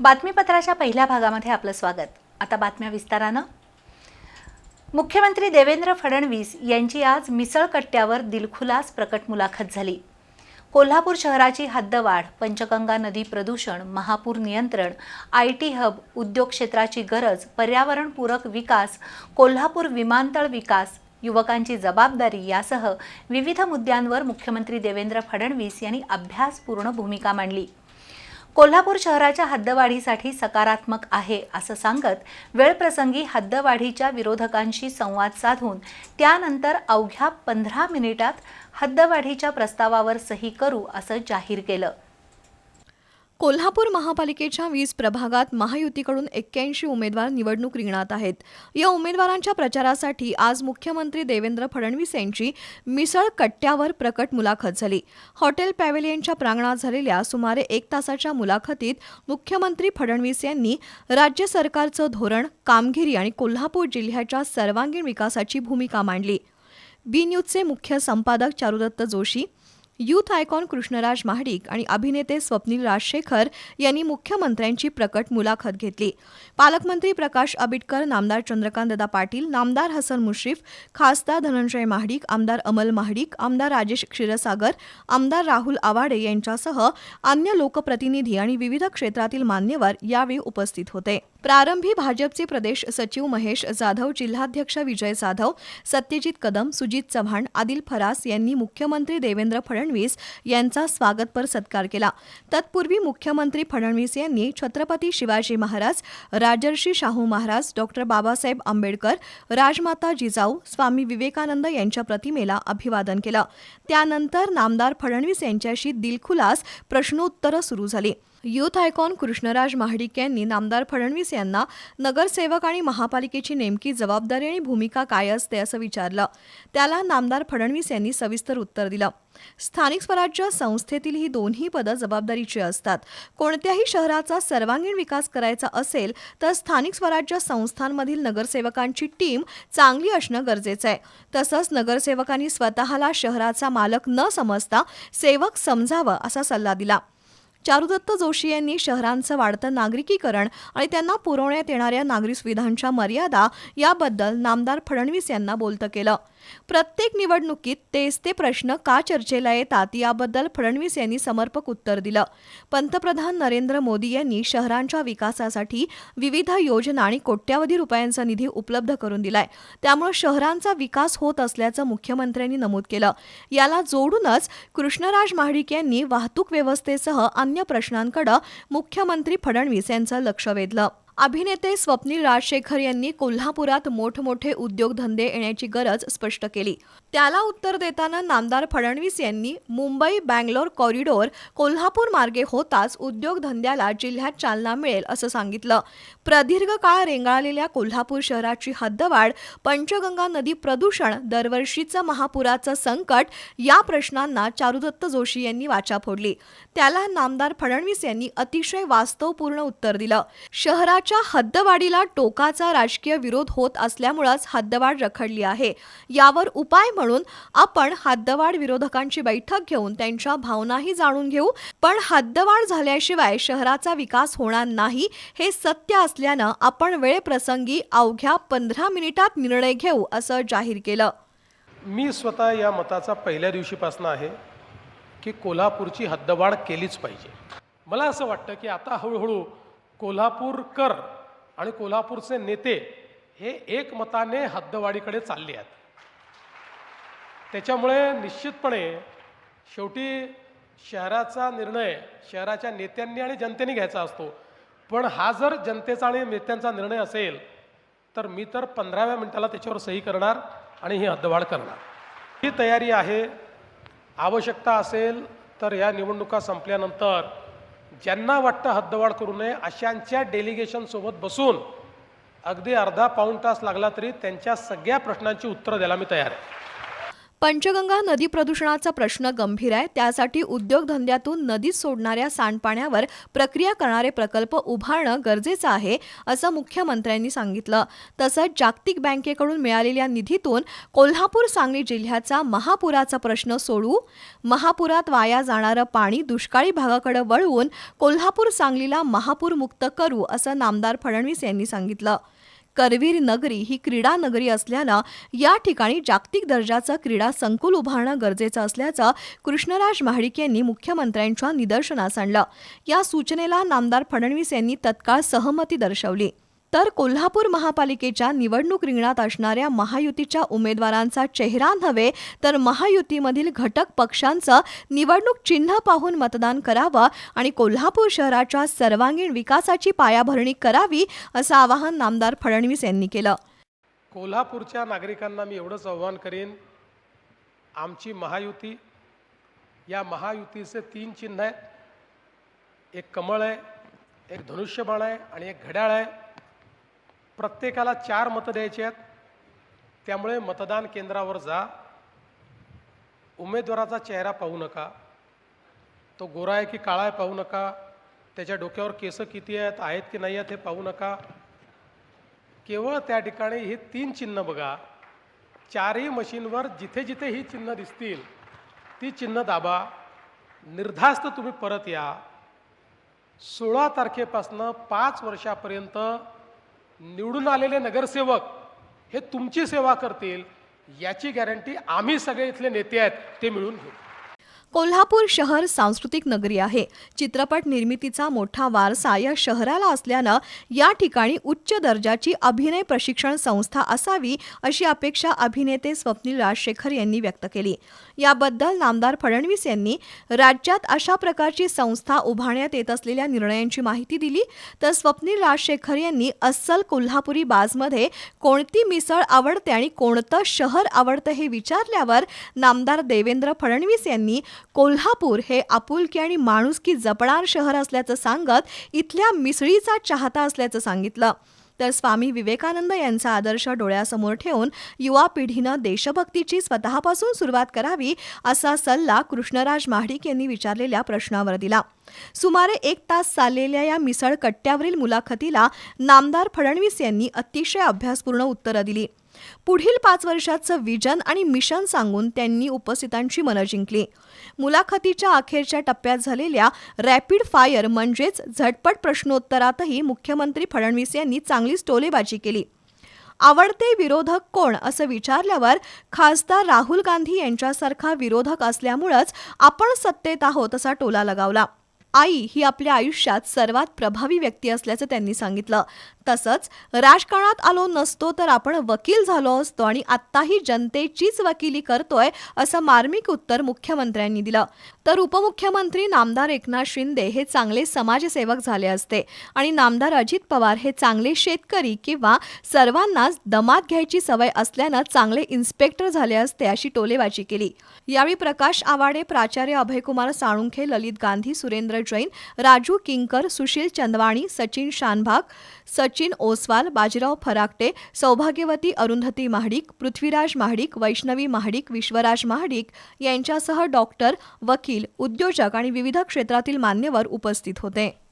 बातमीपत्राच्या पहिल्या भागामध्ये आपलं स्वागत. आता बातम्या विस्तारानं. मुख्यमंत्री देवेंद्र फडणवीस यांची आज मिसळ कट्ट्यावर दिलखुलास प्रकट मुलाखत झाली. कोल्हापूर शहराची हद्दवाढ पंचगंगा नदी प्रदूषण महापूर नियंत्रण आय टी हब उद्योग क्षेत्राची गरज पर्यावरणपूरक विकास कोल्हापूर विमानतळ विकास युवकांची जबाबदारी यासह विविध मुद्द्यांवर मुख्यमंत्री देवेंद्र फडणवीस यांनी अभ्यासपूर्ण भूमिका मांडली. कोल्हापूर शहराच्या हद्दवाढीसाठी सकारात्मक आहे असं सांगत वेळप्रसंगी हद्दवाढीच्या विरोधकांशी संवाद साधून त्यानंतर अवघ्या पंधरा मिनिटात हद्दवाढीच्या प्रस्तावावर सही करू असं जाहीर केलं. कोल्हापूर महापालिकेच्या वीज प्रभागात महायुतीकडून एक्क्याऐंशी उमेदवार निवडणूक रिंगणात आहेत. या उमेदवारांच्या प्रचारासाठी आज मुख्यमंत्री देवेंद्र फडणवीस यांची मिसळ कट्ट्यावर प्रकट मुलाखत झाली. हॉटेल पॅव्हेलियनच्या प्रांगणात झालेल्या सुमारे एक तासाच्या मुलाखतीत मुख्यमंत्री फडणवीस यांनी राज्य सरकारचं धोरण कामगिरी आणि कोल्हापूर जिल्ह्याच्या सर्वांगीण विकासाची भूमिका मांडली. बी न्यूजचे मुख्य संपादक चारुदत्त जोशी यूथ आयकॉन कृष्णराज महाडिक आणि अभिनेते स्वप्नील राजशेखर यांनी मुख्यमंत्र्यांची प्रकट मुलाखत घेतली. पालकमंत्री प्रकाश आबिटकर नामदार चंद्रकांतदा पाटील नामदार हसन मुश्रीफ खासदार धनंजय महाडिक आमदार अमल महाडिक आमदार राजेश क्षीरसागर आमदार राहुल आवाडे यांच्यासह अन्य लोकप्रतिनिधी आणि विविध क्षेत्रातील मान्यवर यावेळी उपस्थित होते. प्रारंभी भाजपचे प्रदेश सचिव महेश जाधव जिल्हाध्यक्ष विजय जाधव सत्यजित कदम सुजित चव्हाण आदिल फरास यांनी मुख्यमंत्री देवेंद्र फडणवीस यांचा स्वागतपर सत्कार केला. तत्पूर्वी मुख्यमंत्री फडणवीस यांनी छत्रपती शिवाजी महाराज राजर्षी शाहू महाराज डॉक्टर बाबासाहेब आंबेडकर राजमाता जिजाऊ स्वामी विवेकानंद यांच्या प्रतिमेला अभिवादन केलं. त्यानंतर नामदार फडणवीस यांच्याशी दिलखुलास प्रश्नोत्तरं सुरू झाली. युथ आयकॉन कृष्णराज महाडिक यांनी नामदार फडणवीस यांना नगरसेवक आणि महापालिकेची नेमकी जबाबदारी आणि भूमिका काय असते असं विचारलं. त्याला नामदार फडणवीस यांनी सविस्तर उत्तर दिलं. स्थानिक स्वराज्य संस्थेतील ही दोन्ही पदं जबाबदारीची असतात. कोणत्याही शहराचा सर्वांगीण विकास करायचा असेल तर स्थानिक स्वराज्य संस्थांमधील नगरसेवकांची टीम चांगली असणं गरजेचं आहे. तसंच नगरसेवकांनी स्वतःला शहराचा मालक न समजता सेवक समजावं असा सल्ला दिला. चारुदत्त जोशी यांनी शहरांचं वाढतं नागरिकीकरण आणि त्यांना पुरवण्यात येणाऱ्या नागरी सुविधांच्या मर्यादा याबद्दल नामदार फडणवीस यांना बोलतं केलं. प्रत्येक निवडणुकीत तेच ते प्रश्न का चर्चेला येतात याबद्दल फडणवीस यांनी समर्पक उत्तर दिलं. पंतप्रधान नरेंद्र मोदी यांनी शहरांच्या विकासासाठी विविध योजना आणि कोट्यावधी रुपयांचा निधी उपलब्ध करून दिलाय. त्यामुळे शहरांचा विकास होत असल्याचं मुख्यमंत्र्यांनी नमूद केलं. याला जोडूनच कृष्णराज महाडिक यांनी वाहतूक व्यवस्थेसह अन्य प्रश्नांकडे मुख्यमंत्री फडणवीस यांचं लक्ष वेधलं. अभिनेते स्वप्नील राजशेखर यांनी कोल्हापुरात मोठमोठे उद्योगधंदे येण्याची गरज स्पष्ट केली. त्याला उत्तर देताना नामदार फडणवीस यांनी मुंबई बँगलोर कॉरिडॉर कोल्हापूर मार्गे होताच उद्योगधंद्याला जिल्ह्यात चालना मिळेल असं सांगितलं. प्रदीर्घ काळ रेंगाळलेल्या कोल्हापूर शहराची हद्दवाढ पंचगंगा नदी प्रदूषण दरवर्षीचं महापुराचं संकट या प्रश्नांना चारुदत्त जोशी यांनी वाचा फोडली. त्याला नामदार फडणवीस यांनी अतिशय वास्तवपूर्ण उत्तर दिलं. शहराच्या हद्दवाढीला टोकाचा राजकीय विरोध होत असल्यामुळंच हद्दवाढ रखडली आहे. यावर उपाय म्हणून म्हणून आपण हद्दवाढ विरोधकांची बैठक घेऊन त्यांच्या भावनाही जाणून घेऊ. पण हद्दवाढ झाल्याशिवाय शहराचा विकास होणार नाही हे सत्य असल्यानं आपण वेळप्रसंगी अवघ्या पंधरा मिनिटात निर्णय घेऊ असं जाहीर केलं. मी स्वतः या मताचा पहिल्या दिवशीपासून आहे की कोल्हापूरची हद्दवाढ केलीच पाहिजे. मला असं वाटतं की आता हळूहळू कोल्हापूरकर आणि कोल्हापूरचे नेते हे एकमताने हद्दवाढीकडे चालले आहेत. त्याच्यामुळे निश्चितपणे शेवटी शहराचा निर्णय शहराच्या नेत्यांनी आणि जनतेने घ्यायचा असतो. पण हा जर जनतेचा आणि नेत्यांचा निर्णय असेल तर मी तर पंधराव्या मिनिटाला त्याच्यावर सही करणार आणि ही हद्दवाढ करणार. ही तयारी आहे. आवश्यकता असेल तर या निवडणुका संपल्यानंतर ज्यांना वाटतं हद्दवाढ करू नये अशांच्या डेलिगेशनसोबत बसून अगदी अर्धा पाऊण तास लागला तरी त्यांच्या सगळ्या प्रश्नांची उत्तरं द्यायला मी तयार आहे. पंचगंगा नदी प्रदूषणाचा प्रश्न गंभीर आहे. त्यासाठी उद्योगधंद्यातून नदीत सोडणाऱ्या सांडपाण्यावर प्रक्रिया करणारे प्रकल्प उभारणं गरजेचं आहे असं मुख्यमंत्र्यांनी सांगितलं. तसंच जागतिक बँकेकडून मिळालेल्या निधीतून कोल्हापूर सांगली जिल्ह्याचा महापुराचा प्रश्न सोडवू महापुरात वाया जाणारं पाणी दुष्काळी भागाकडे वळवून कोल्हापूर सांगलीला महापूर मुक्त करू असं नामदार फडणवीस यांनी सांगितलं. करवीर नगरी ही क्रीडा नगरी असल्यानं या ठिकाणी जागतिक दर्जाचं क्रीडा संकुल उभारणं गरजेचं असल्याचं कृष्णराज महाडिक यांनी मुख्यमंत्र्यांच्या निदर्शनास आणलं. या सूचनेला नामदार फडणवीस यांनी तत्काळ सहमती दर्शवली. तर कोल्हापूर महापालिकेच्या निवडणूक रिंगणात असणाऱ्या महायुतीच्या उमेदवारांचा चेहरा नव्हे तर महायुतीमधील घटक पक्षांचं निवडणूक चिन्ह पाहून मतदान करावं आणि कोल्हापूर शहराच्या सर्वांगीण विकासाची पायाभरणी करावी असं आवाहन नामदार फडणवीस यांनी केलं. कोल्हापूरच्या नागरिकांना मी एवढंच आव्हान करेन आमची महायुती या महायुतीचे तीन चिन्ह आहेत. एक कमळ आहे एक धनुष्यबाण आहे आणि एक घड्याळ आहे. प्रत्येकाला चार मतं द्यायची आहेत. त्यामुळे मतदान केंद्रावर जा. उमेदवाराचा चेहरा पाहू नका. तो गोरा आहे की काळा आहे पाहू नका. त्याच्या डोक्यावर केस किती आहेत आहेत की नाही आहेत हे पाहू नका. केवळ त्या ठिकाणी हे तीन चिन्ह बघा. चारही मशीनवर जिथे जिथे ही चिन्ह दिसतील ती चिन्ह दाबा. निर्धास्त तुम्ही परत या. सोळा तारखेपासनं पाच वर्षापर्यंत निवडून आलेले नगरसेवक हे तुमची सेवा करतील याची गॅरंटी आम्ही सगळे इथले नेते आहेत ते मिळून घेऊ. कोल्हापूर शहर सांस्कृतिक नगरी आहे. चित्रपट निर्मितीचा मोठा वारसा या शहराला असल्यानं या ठिकाणी उच्च दर्जाची अभिनय प्रशिक्षण संस्था असावी अशी अपेक्षा अभिनेते स्वप्नील राजशेखर यांनी व्यक्त केली. याबद्दल नामदार फडणवीस यांनी राज्यात अशा प्रकारची संस्था उभारण्यात येत असलेल्या निर्णयांची माहिती दिली. तर स्वप्नील राजशेखर यांनी अस्सल कोल्हापुरी बाजमध्ये कोणती मिसळ आवडते आणि कोणतं शहर आवडतं हे विचारल्यावर नामदार देवेंद्र फडणवीस यांनी कोल्हापूर हे आपुलकी आणि माणुसकी जपणार शहर असल्याचं सांगत इथल्या मिसळीचा चाहता असल्याचं सांगितलं. तर स्वामी विवेकानंद यांचा आदर्श डोळ्यासमोर ठेवून युवा पिढीनं देशभक्तीची स्वतःपासून सुरुवात करावी असा सल्ला कृष्णराज महाडिक यांनी विचारलेल्या प्रश्नावर दिला. सुमारे एक तास चाललेल्या या मिसळ कट्ट्यावरील मुलाखतीला नामदार फडणवीस यांनी अतिशय अभ्यासपूर्ण उत्तरं दिली. पुढील पाच वर्षाचं विजन आणि मिशन सांगून त्यांनी उपस्थितांची मनं जिंकली. मुलाखतीच्या अखेरच्या टप्प्यात झालेल्या रॅपिड फायर म्हणजेच झटपट प्रश्नोत्तरातही मुख्यमंत्री फडणवीस यांनी चांगलीच टोलेबाजी केली. आवडते विरोधक कोण असं विचारल्यावर खासदार राहुल गांधी यांच्यासारखा विरोधक असल्यामुळंच आपण सत्तेत आहोत असा टोला लगावला. आई ही आपल्या आयुष्यात सर्वात प्रभावी व्यक्ती असल्याचं त्यांनी सांगितलं. तसंच राजकारणात आलो नसतो तर आपण वकील झालो असतो आणि आत्ताही जनतेचीच वकिली करतोय असं मार्मिक उत्तर मुख्यमंत्र्यांनी दिलं. तर उपमुख्यमंत्री नामदार एकनाथ शिंदे हे चांगले समाजसेवक झाले असते आणि नामदार अजित पवार हे चांगले शेतकरी किंवा सर्वांनाच दमात घ्यायची सवय असल्यानं चांगले इन्स्पेक्टर झाले असते अशी टोलेबाजी केली. यावेळी प्रकाश आवाडे प्राचार्य अभयकुमार साळुंखे ललित गांधी सुरेंद्र जैन राजू किंकर सुशील चंदवाणी सचिन शानभाग सचिन ओसवाल बाजीराव फराकटे सौभाग्यवती अरुंधती महाडिक पृथ्वीराज महाडिक वैष्णवी महाडिक विश्वराज महाडिक यांच्यासह डॉक्टर वकील उद्योजक आणि विविध क्षेत्रातील मान्यवर उपस्थित होते.